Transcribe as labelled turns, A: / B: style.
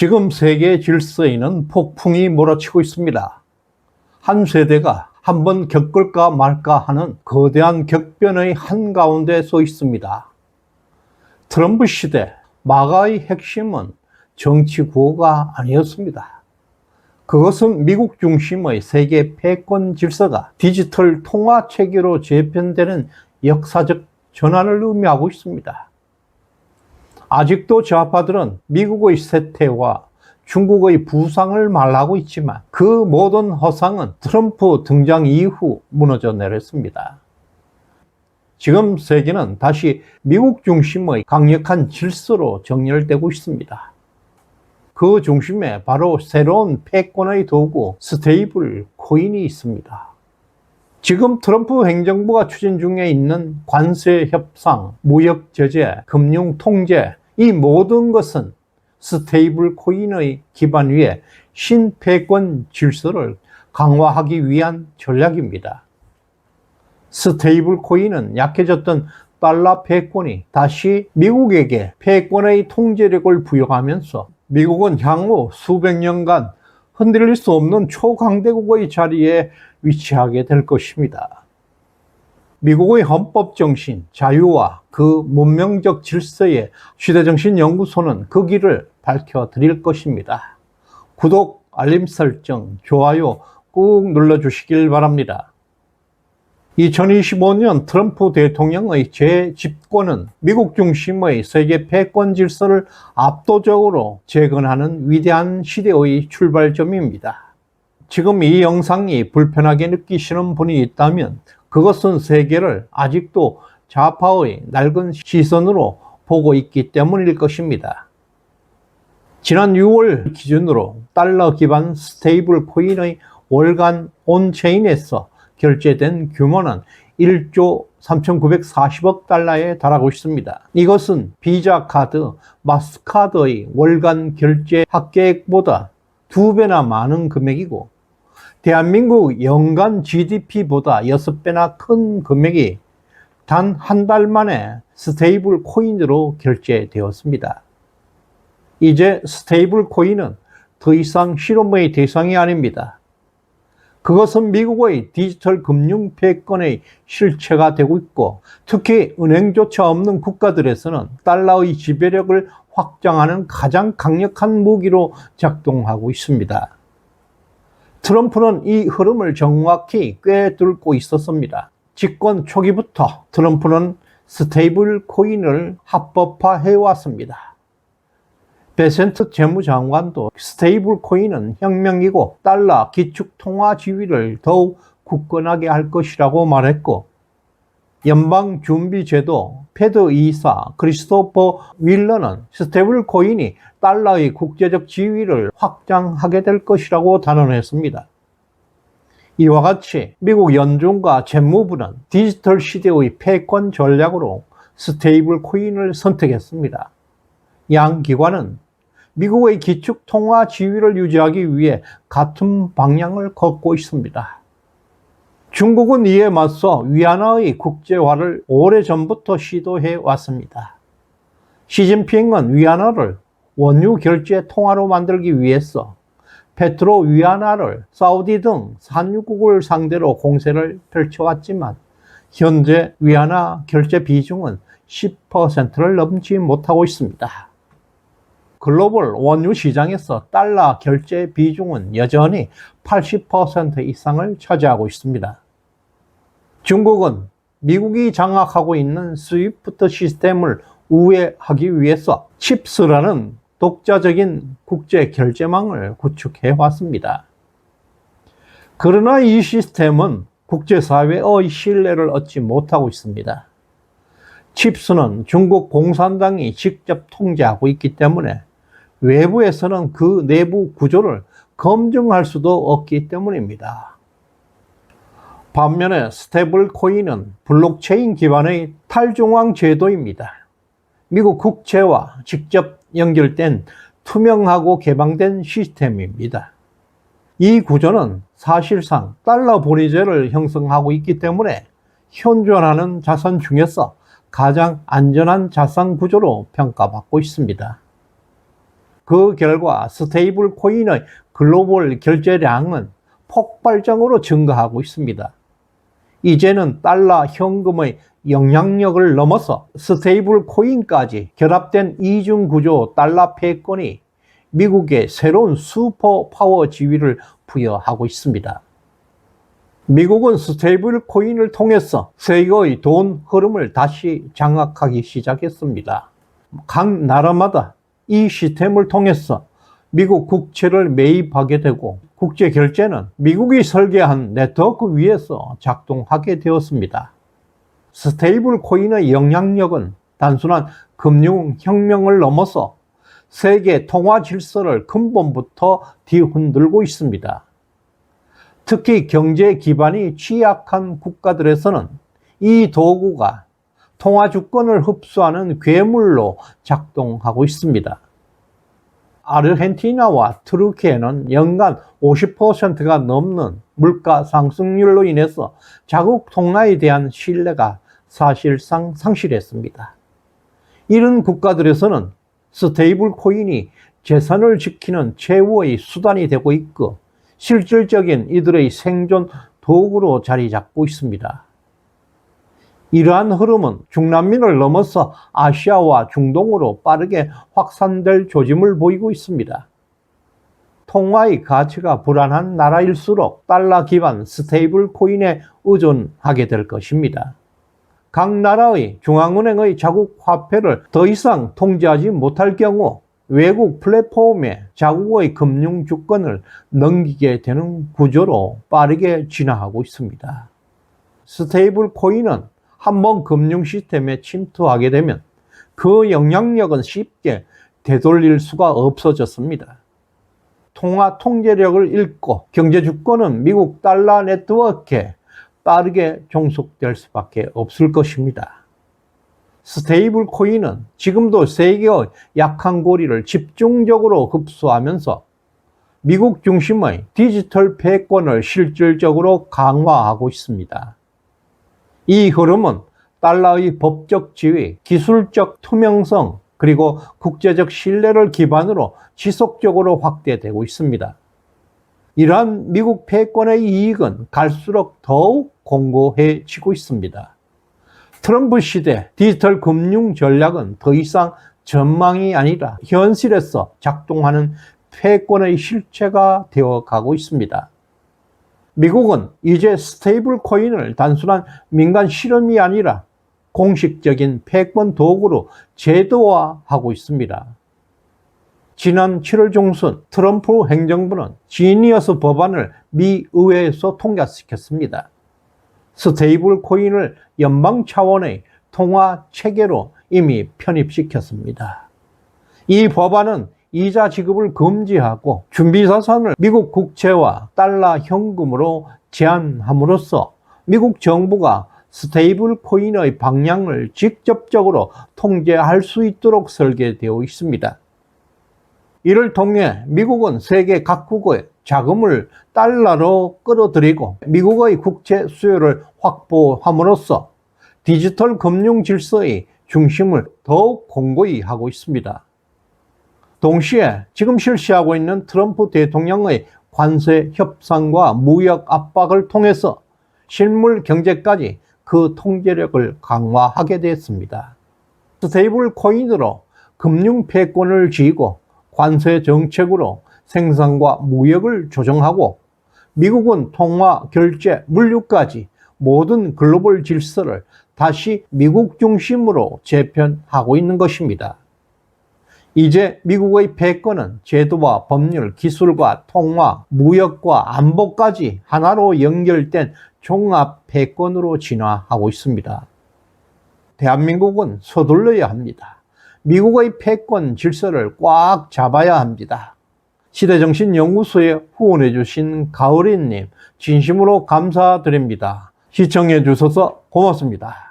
A: 지금 세계 질서에는 폭풍이 몰아치고 있습니다. 한 세대가 한번 겪을까 말까 하는 거대한 격변의 한가운데 서 있습니다. 트럼프 시대 마가의 핵심은 정치 구호가 아니었습니다. 그것은 미국 중심의 세계 패권 질서가 디지털 통화 체계로 재편되는 역사적 전환을 의미하고 있습니다. 아직도 좌파들은 미국의 쇠퇴와 중국의 부상을 말하고 있지만 그 모든 허상은 트럼프 등장 이후 무너져 내렸습니다. 지금 세계는 다시 미국 중심의 강력한 질서로 정렬되고 있습니다. 그 중심에 바로 새로운 패권의 도구 스테이블 코인이 있습니다. 지금 트럼프 행정부가 추진 중에 있는 관세 협상, 무역 제재, 금융 통제 이 모든 것은 스테이블 코인의 기반 위에 신패권 질서를 강화하기 위한 전략입니다. 스테이블 코인은 약해졌던 달러 패권이 다시 미국에게 패권의 통제력을 부여하면서 미국은 향후 수백 년간 흔들릴 수 없는 초강대국의 자리에 위치하게 될 것입니다. 미국의 헌법 정신, 자유와 그 문명적 질서의 시대정신 연구소는 그 길을 밝혀드릴 것입니다. 구독, 알림 설정, 좋아요 꾹 눌러주시길 바랍니다. 2025년 트럼프 대통령의 재집권은 미국 중심의 세계 패권 질서를 압도적으로 재건하는 위대한 시대의 출발점입니다. 지금 이 영상이 불편하게 느끼시는 분이 있다면 그것은 세계를 아직도 좌파의 낡은 시선으로 보고 있기 때문일 것입니다. 지난 6월 기준으로 달러 기반 스테이블 코인의 월간 온체인에서 결제된 규모는 1조 3,940억 달러에 달하고 있습니다. 이것은 비자 카드, 마스카드의 월간 결제 합계액보다 두 배나 많은 금액이고 대한민국 연간 GDP보다 6배나 큰 금액이 단 한 달 만에 스테이블 코인으로 결제되었습니다. 이제 스테이블 코인은 더 이상 실험의 대상이 아닙니다. 그것은 미국의 디지털 금융 패권의 실체가 되고 있고 특히 은행조차 없는 국가들에서는 달러의 지배력을 확장하는 가장 강력한 무기로 작동하고 있습니다. 트럼프는 이 흐름을 정확히 꿰뚫고 있었습니다. 집권 초기부터 트럼프는 스테이블 코인을 합법화해 왔습니다. 베센트 재무장관도 스테이블 코인은 혁명이고 달러 기축 통화 지위를 더욱 굳건하게 할 것이라고 말했고 연방준비제도 페드 이사 크리스토퍼 윌러는 스테이블 코인이 달러의 국제적 지위를 확장하게 될 것이라고 단언했습니다. 이와 같이 미국 연준과 재무부는 디지털 시대의 패권 전략으로 스테이블 코인을 선택했습니다. 양 기관은 미국의 기축 통화 지위를 유지하기 위해 같은 방향을 걷고 있습니다. 중국은 이에 맞서 위안화의 국제화를 오래전부터 시도해 왔습니다. 시진핑은 위안화를 원유 결제 통화로 만들기 위해서 페트로 위안화를 사우디 등 산유국을 상대로 공세를 펼쳐왔지만 현재 위안화 결제 비중은 10%를 넘지 못하고 있습니다. 글로벌 원유 시장에서 달러 결제 비중은 여전히 80% 이상을 차지하고 있습니다. 중국은 미국이 장악하고 있는 스위프트 시스템을 우회하기 위해서 칩스라는 독자적인 국제 결제망을 구축해 왔습니다. 그러나 이 시스템은 국제사회의 신뢰를 얻지 못하고 있습니다. 칩스는 중국 공산당이 직접 통제하고 있기 때문에 외부에서는 그 내부 구조를 검증할 수도 없기 때문입니다. 반면에 스테이블 코인은 블록체인 기반의 탈중앙 제도입니다. 미국 국채와 직접 연결된 투명하고 개방된 시스템입니다. 이 구조는 사실상 달러 보리제를 형성하고 있기 때문에 현존하는 자산 중에서 가장 안전한 자산 구조로 평가받고 있습니다. 그 결과 스테이블 코인의 글로벌 결제량은 폭발적으로 증가하고 있습니다. 이제는 달러 현금의 영향력을 넘어서 스테이블 코인까지 결합된 이중 구조 달러 패권이 미국의 새로운 슈퍼 파워 지위를 부여하고 있습니다. 미국은 스테이블 코인을 통해서 세계의 돈 흐름을 다시 장악하기 시작했습니다. 각 나라마다 이 시스템을 통해서 미국 국채를 매입하게 되고 국제 결제는 미국이 설계한 네트워크 위에서 작동하게 되었습니다. 스테이블 코인의 영향력은 단순한 금융 혁명을 넘어서 세계 통화 질서를 근본부터 뒤흔들고 있습니다. 특히 경제 기반이 취약한 국가들에서는 이 도구가 통화 주권을 흡수하는 괴물로 작동하고 있습니다. 아르헨티나와 트루키에는 연간 50%가 넘는 물가 상승률로 인해서 자국 통화에 대한 신뢰가 사실상 상실했습니다. 이런 국가들에서는 스테이블 코인이 재산을 지키는 최후의 수단이 되고 있고 실질적인 이들의 생존 도구로 자리 잡고 있습니다. 이러한 흐름은 중남미를 넘어서 아시아와 중동으로 빠르게 확산될 조짐을 보이고 있습니다. 통화의 가치가 불안한 나라일수록 달러 기반 스테이블 코인에 의존하게 될 것입니다. 각 나라의 중앙은행의 자국 화폐를 더 이상 통제하지 못할 경우 외국 플랫폼에 자국의 금융 주권을 넘기게 되는 구조로 빠르게 진화하고 있습니다. 스테이블 코인은 한번 금융 시스템에 침투하게 되면 그 영향력은 쉽게 되돌릴 수가 없어졌습니다. 통화 통제력을 잃고 경제 주권은 미국 달러 네트워크에 빠르게 종속될 수밖에 없을 것입니다. 스테이블 코인은 지금도 세계의 약한 고리를 집중적으로 흡수하면서 미국 중심의 디지털 패권을 실질적으로 강화하고 있습니다. 이 흐름은 달러의 법적 지위, 기술적 투명성, 그리고 국제적 신뢰를 기반으로 지속적으로 확대되고 있습니다. 이러한 미국 패권의 이익은 갈수록 더욱 공고해지고 있습니다. 트럼프 시대 디지털 금융 전략은 더 이상 전망이 아니라 현실에서 작동하는 패권의 실체가 되어 가고 있습니다. 미국은 이제 스테이블 코인을 단순한 민간 실험이 아니라 공식적인 패권 도구로 제도화하고 있습니다. 지난 7월 중순 트럼프 행정부는 지니어스 법안을 미 의회에서 통과시켰습니다. 스테이블 코인을 연방 차원의 통화 체계로 이미 편입시켰습니다. 이 법안은 이자 지급을 금지하고 준비자산을 미국 국채와 달러 현금으로 제한함으로써 미국 정부가 스테이블 코인의 방향을 직접적으로 통제할 수 있도록 설계되어 있습니다. 이를 통해 미국은 세계 각국의 자금을 달러로 끌어들이고 미국의 국채 수요를 확보함으로써 디지털 금융 질서의 중심을 더욱 공고히 하고 있습니다. 동시에 지금 실시하고 있는 트럼프 대통령의 관세 협상과 무역 압박을 통해서 실물 경제까지 그 통제력을 강화하게 됐습니다. 스테이블 코인으로 금융 패권을 쥐고 관세 정책으로 생산과 무역을 조정하고 미국은 통화, 결제, 물류까지 모든 글로벌 질서를 다시 미국 중심으로 재편하고 있는 것입니다. 이제 미국의 패권은 제도와 법률, 기술과 통화, 무역과 안보까지 하나로 연결된 종합 패권으로 진화하고 있습니다. 대한민국은 서둘러야 합니다. 미국의 패권 질서를 꽉 잡아야 합니다. 시대정신연구소에 후원해주신 가을이님, 진심으로 감사드립니다. 시청해주셔서 고맙습니다.